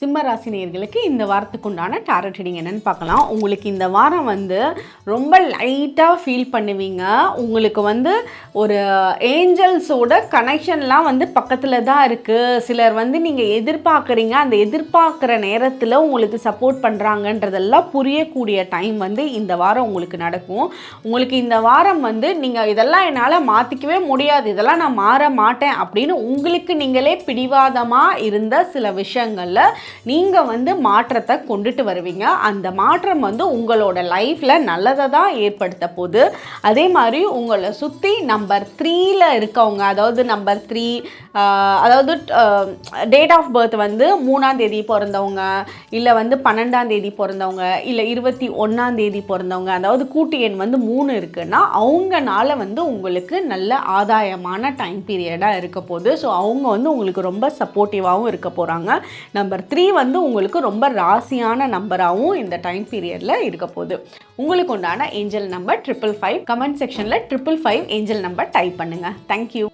சிம்ம ராசி இந்த வாரத்துக்கு உண்டான டேரட் ரீடிங் என்னென்னு பார்க்கலாம். உங்களுக்கு இந்த வாரம் வந்து ரொம்ப லைட்டாக ஃபீல் பண்ணுவீங்க. உங்களுக்கு வந்து ஒரு ஏஞ்சல்ஸோட கனெக்ஷன்லாம் வந்து பக்கத்தில் தான் இருக்குது சிலர் வந்து நீங்கள் எதிர்பார்க்குறீங்க. அந்த எதிர்பார்க்குற நேரத்தில் உங்களுக்கு சப்போர்ட் பண்ணுறாங்கன்றதெல்லாம் புரியக்கூடிய டைம் வந்து இந்த வாரம் உங்களுக்கு நடக்கும். உங்களுக்கு இந்த வாரம் வந்து நீங்கள் இதெல்லாம் என்னால் மாற்றிக்கவே முடியாது. இதெல்லாம் நான் மாற மாட்டேன் அப்படின்னு உங்களுக்கு நீங்களே பிடிவாதமாக இருந்த சில விஷயங்களில் நீங்கள் வந்து மாற்றத்தை கொண்டுட்டு வருவீங்க. அந்த மாற்றம் வந்து உங்களோட லைஃப்பில் நல்லதை தான் ஏற்படுத்த போகுது. அதே மாதிரி உங்களை சுற்றி நம்பர் த்ரீயில் இருக்கவங்க அதாவது நம்பர் த்ரீ அதாவது டேட் ஆஃப் பர்த் வந்து மூணாம் தேதி பிறந்தவங்க இல்லை வந்து பன்னெண்டாம் தேதி பிறந்தவங்க இல்லை இருபத்தி ஒன்றாம் தேதி பிறந்தவங்க அதாவது கூட்டு எண் வந்து மூணு இருக்குன்னா அவங்கனால வந்து உங்களுக்கு நல்ல ஆதாயமான டைம் பீரியடாக இருக்க போகுது. ஸோ அவங்க வந்து உங்களுக்கு ரொம்ப சப்போர்ட்டிவாகவும் இருக்க போகிறாங்க நம்பர் த்ரீ த்ரீ வந்து உங்களுக்கு ரொம்ப ராசியான நம்பராகவும் இந்த டைம் பீரியடில் இருக்க போகுது. உங்களுக்கு உண்டான angel number triple five comment செக்ஷனில் triple five angel number type பண்ணுங்கள் தேங்க்யூ